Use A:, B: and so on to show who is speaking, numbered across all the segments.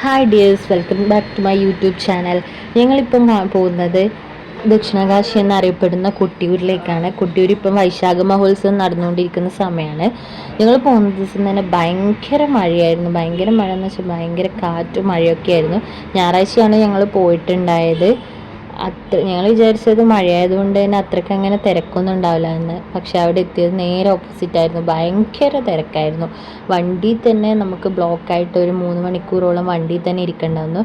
A: Hi dears welcome back to my YouTube channel ഞങ്ങളിപ്പം പോകുന്നത് ദക്ഷിണകാശി എന്നറിയപ്പെടുന്ന കൊട്ടിയൂരിലേക്കാണ്. കൊട്ടിയൂർ ഇപ്പം വൈശാഖ മഹോത്സവം നടന്നുകൊണ്ടിരിക്കുന്ന സമയമാണ് ഞങ്ങൾ പോകുന്ന ദിവസം തന്നെ ഭയങ്കര മഴയായിരുന്നു. ഭയങ്കര മഴ എന്ന് വെച്ചാൽ ഭയങ്കര കാറ്റും മഴയൊക്കെ ആയിരുന്നു ഞായറാഴ്ചയാണ് ഞങ്ങൾ പോയിട്ടുണ്ടായത്. അത്ര ഞങ്ങൾ വിചാരിച്ചത് മഴയായതുകൊണ്ട് തന്നെ അത്രയ്ക്ക് അങ്ങനെ തിരക്കൊന്നും ഉണ്ടാവില്ല എന്ന് പക്ഷെ അവിടെ എത്തിയത് നേരെ ഓപ്പോസിറ്റ് ആയിരുന്നു. ഭയങ്കര തിരക്കായിരുന്നു. വണ്ടി തന്നെ നമുക്ക് ബ്ലോക്കായിട്ട് ഒരു മൂന്ന് മണിക്കൂറോളം വണ്ടി തന്നെ ഇരിക്കണ്ടായിരുന്നു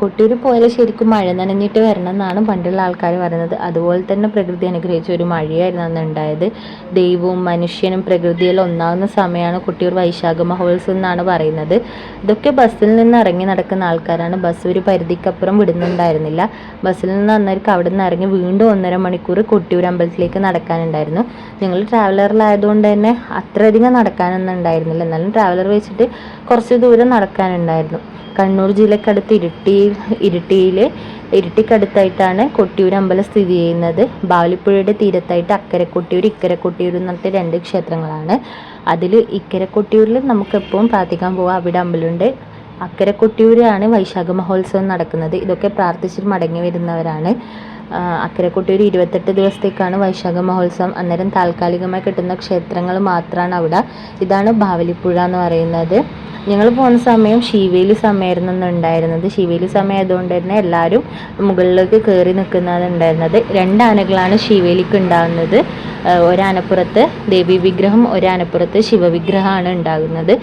A: കൊട്ടിയൂർ പോയാൽ ശരിക്കും മഴ നനഞ്ഞിട്ട് വരണം എന്നാണ് പണ്ടുള്ള ആൾക്കാർ പറയുന്നത്. അതുപോലെ തന്നെ പ്രകൃതി അനുഗ്രഹിച്ച ഒരു മഴയായിരുന്നു അന്ന് ഉണ്ടായത്. ദൈവവും മനുഷ്യനും പ്രകൃതിയിൽ ഒന്നാകുന്ന സമയമാണ് കൊട്ടിയൂർ വൈശാഖ മഹോത്സവം എന്നാണ് പറയുന്നത്. ഇതൊക്കെ ബസ്സിൽ നിന്ന് ഇറങ്ങി നടക്കുന്ന ആൾക്കാരാണ്. ബസ് ഒരു പരിധിക്കപ്പുറം വിടുന്നുണ്ടായിരുന്നില്ല. ബസ്സിൽ നിന്ന് അന്നേരം അവിടെ നിന്ന് ഇറങ്ങി വീണ്ടും ഒന്നര മണിക്കൂർ കൊട്ടിയൂർ അമ്പലത്തിലേക്ക് നടക്കാനുണ്ടായിരുന്നു. ഞങ്ങൾ ട്രാവലറിലായതുകൊണ്ട് തന്നെ അത്രയധികം നടക്കാനൊന്നും ഉണ്ടായിരുന്നില്ല. എന്നാലും ട്രാവലർ വെച്ചിട്ട് കുറച്ച് ദൂരം നടക്കാനുണ്ടായിരുന്നു. കണ്ണൂർ ജില്ലക്കടുത്ത് ഇരിട്ടിയിൽ ഇരിട്ടിയിലെ ഇരിട്ടിക്കടുത്തായിട്ടാണ് കൊട്ടിയൂർ അമ്പലം സ്ഥിതി ചെയ്യുന്നത്. ബാവലിപ്പുഴയുടെ തീരത്തായിട്ട് അക്കരെ കൊട്ടിയൂർ ഇക്കരെ കൊട്ടിയൂർ എന്ന് പറഞ്ഞിട്ട് രണ്ട് ക്ഷേത്രങ്ങളാണ്. അതിൽ ഇക്കരെ കൊട്ടിയൂരിൽ നമുക്കെപ്പോഴും പ്രാർത്ഥിക്കാൻ പോകാം അവിടെ അമ്പലമുണ്ട്. അക്കരെ കൊട്ടിയൂരാണ് വൈശാഖ മഹോത്സവം നടക്കുന്നത്. ഇതൊക്കെ പ്രാർത്ഥിച്ചിട്ട് മടങ്ങി വരുന്നവരാണ്. ആ, അക്കരെ കൊട്ടിയൂർ ഇരുപത്തെട്ട് ദിവസത്തേക്കാണ് വൈശാഖ മഹോത്സവം. അന്നേരം താൽക്കാലികമായി കിട്ടുന്ന ക്ഷേത്രങ്ങൾ മാത്രമാണ് അവിടെ. ഇതാണ് ബാവലിപ്പുഴ എന്ന് പറയുന്നത്. ഞങ്ങൾ പോകുന്ന സമയം ശിവേലി സമയമായിരുന്നു ഉണ്ടായിരുന്നത്. ശിവേലി സമയമായതുകൊണ്ട് തന്നെ എല്ലാവരും മുകളിലേക്ക് കയറി നിൽക്കുന്നതാണ് ഉണ്ടായിരുന്നത്. രണ്ട് ആനകളാണ് ശിവേലിക്ക് ഉണ്ടാകുന്നത്. ഒരാനപ്പുറത്ത് ദേവി വിഗ്രഹം ഒരാനപ്പുറത്ത് ശിവവിഗ്രഹമാണ് ഉണ്ടാകുന്നത്.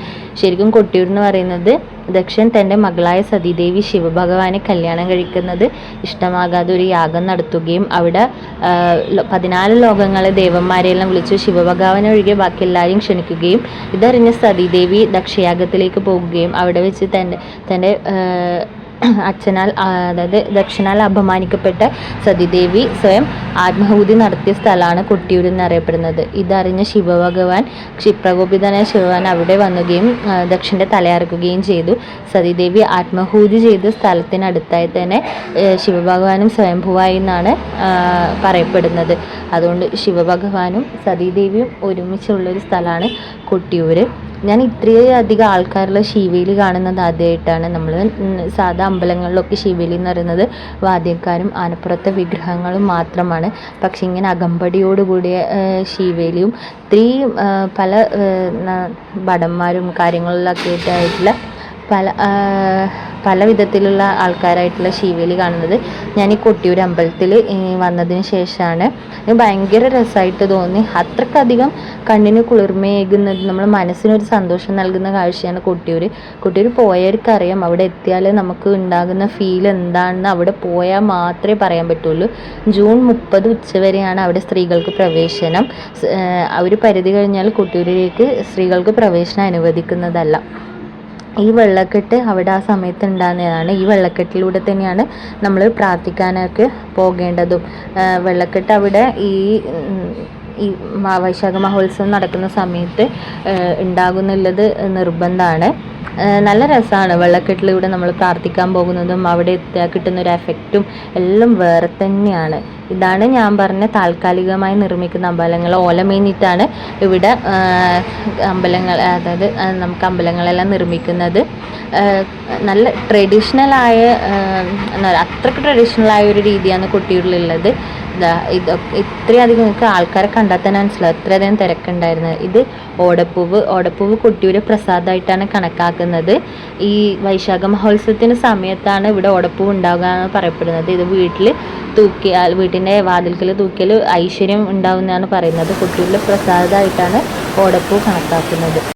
A: ശരിക്കും കൊട്ടിയൂർ എന്ന് പറയുന്നത് ദക്ഷൻ തന്റെ മകളായ സതീദേവി ശിവഭഗവാനെ കല്യാണം കഴിക്കുന്നത് ഇഷ്ടമാകാതെ ഒരു യാഗം നടത്തുകയും അവിടെ പതിനാല് ലോകങ്ങളെ ദേവന്മാരെയെല്ലാം വിളിച്ചു ശിവഭഗവാനെ ഒഴികെ ബാക്കി എല്ലാവരെയും ക്ഷണിക്കുകയും ഇതറിഞ്ഞ സതീദേവി ദക്ഷയാഗത്തിലേക്ക് പോകുകയും അവിടെ വെച്ച് തന്റെ തന്റെ അച്ഛനാൽ അതായത് ദക്ഷനാൽ അപമാനിക്കപ്പെട്ട സതിദേവി സ്വയം ആത്മഹൂതി നടത്തിയ സ്ഥലമാണ് കൊട്ടിയൂർ എന്നറിയപ്പെടുന്നത് ഇതറിഞ്ഞ ശിവഭഗവാൻ ക്ഷിപ്രകോപിതനായ ശിവഭഗവാൻ അവിടെ വന്നുകയും ദക്ഷിന്റെ തലയറക്കുകയും ചെയ്തു. സതിദേവി ആത്മഹൂതി ചെയ്ത സ്ഥലത്തിനടുത്തായി തന്നെ ശിവഭഗവാനും സ്വയംഭുവായി എന്നാണ് പറയപ്പെടുന്നത്. അതുകൊണ്ട് ശിവഭഗവാനും സതീദേവിയും ഒരുമിച്ചുള്ളൊരു സ്ഥലമാണ് കൊട്ടിയൂർ ഞാൻ ഇത്രയും അധികം ആൾക്കാരുള്ള ശിവേലി കാണുന്നത് ആദ്യമായിട്ടാണ് നമ്മൾ സാധാ അമ്പലങ്ങളിലൊക്കെ ശിവേലി എന്ന് പറയുന്നത് വാദ്യക്കാരും ആനപ്പുറത്തെ വിഗ്രഹങ്ങളും മാത്രമാണ്. പക്ഷെ ഇങ്ങനെ അകമ്പടിയോടുകൂടിയ ശിവേലിയും ഇത്രയും പല ഭടന്മാരും കാര്യങ്ങളിലൊക്കെ ആയിട്ടുള്ള പല പല വിധത്തിലുള്ള ആൾക്കാരായിട്ടുള്ള ശിവേലി കാണുന്നത് ഞാൻ ഈ കൊട്ടിയൂർ അമ്പലത്തിൽ വന്നതിന് ശേഷമാണ് ഭയങ്കര രസമായിട്ട് തോന്നി. അത്രക്കധികം കണ്ണിന് കുളിർമയേകുന്നത് നമ്മൾ മനസ്സിനൊരു സന്തോഷം നൽകുന്ന കാഴ്ചയാണ് കൊട്ടിയൂർ കൊട്ടിയൂർ പോയവർക്കറിയാം അവിടെ എത്തിയാൽ നമുക്ക് ഉണ്ടാകുന്ന ഫീൽ എന്താണെന്ന് അവിടെ പോയാൽ മാത്രമേ പറയാൻ പറ്റുള്ളൂ. ജൂൺ മുപ്പത് ഉച്ചവരെയാണ് അവിടെ സ്ത്രീകൾക്ക് പ്രവേശനം. ഒരു പരിധി കഴിഞ്ഞാൽ കൊട്ടിയൂരിലേക്ക് സ്ത്രീകൾക്ക് പ്രവേശനം അനുവദിക്കുന്നതല്ല. ഈ വെള്ളക്കെട്ട് അവിടെ ആ സമയത്ത് ഉണ്ടാകുന്നതാണ്. ഈ വെള്ളക്കെട്ടിലൂടെ തന്നെയാണ് നമ്മൾ പ്രാർത്ഥിക്കാനൊക്കെ പോകേണ്ടതും. വെള്ളക്കെട്ട് അവിടെ ഈ ഈ വൈശാഖ മഹോത്സവം നടക്കുന്ന സമയത്ത് ഉണ്ടാകുന്നുള്ളത് നിർബന്ധമാണ്. നല്ല രസമാണ് വെള്ളക്കെട്ടിലൂടെ നമ്മൾ പ്രാർത്ഥിക്കാൻ പോകുന്നതും അവിടെ എത്തുക കിട്ടുന്ന ഒരു എഫക്റ്റും എല്ലാം വേറെ തന്നെയാണ്. ഇതാണ് ഞാൻ പറഞ്ഞ താൽക്കാലികമായി നിർമ്മിക്കുന്ന അമ്പലങ്ങൾ. ഓലമേഞ്ഞിട്ടാണ് ഇവിടെ അമ്പലങ്ങൾ അതായത് നമുക്ക് അമ്പലങ്ങളെല്ലാം നിർമ്മിക്കുന്നത്. നല്ല ട്രഡീഷണലായ അത്രയ്ക്ക് ട്രഡീഷണലായ ഒരു രീതിയാണ് കൊട്ടിയൂരിലുള്ളത് ഇതാ ഇത് ഇത്രയധികം നിങ്ങൾക്ക് ആൾക്കാരെ കണ്ടാൽ തന്നെ മനസ്സിലാവും. ഇത്രയധികം തിരക്കുണ്ടായിരുന്നത്. ഇത് ഓടപ്പൂവ് ഓടപ്പൂവ് കുട്ടിയുടെ പ്രസാദമായിട്ടാണ് കണക്കാക്കുന്നത്. ഈ വൈശാഖ മഹോത്സവത്തിന് സമയത്താണ് ഇവിടെ ഓടപ്പൂവ് ഉണ്ടാവുക എന്ന് പറയപ്പെടുന്നത്. ഇത് വീട്ടിൽ തൂക്കിയാൽ വീട്ടിന്റെ വാതിൽക്കൽ തൂക്കിയാൽ ഐശ്വര്യം ഉണ്ടാവുന്നതാണ് പറയുന്നത്. കുട്ടിയുടെ പ്രസാദമായിട്ടാണ് ഓടപ്പൂ കണക്കാക്കുന്നത്.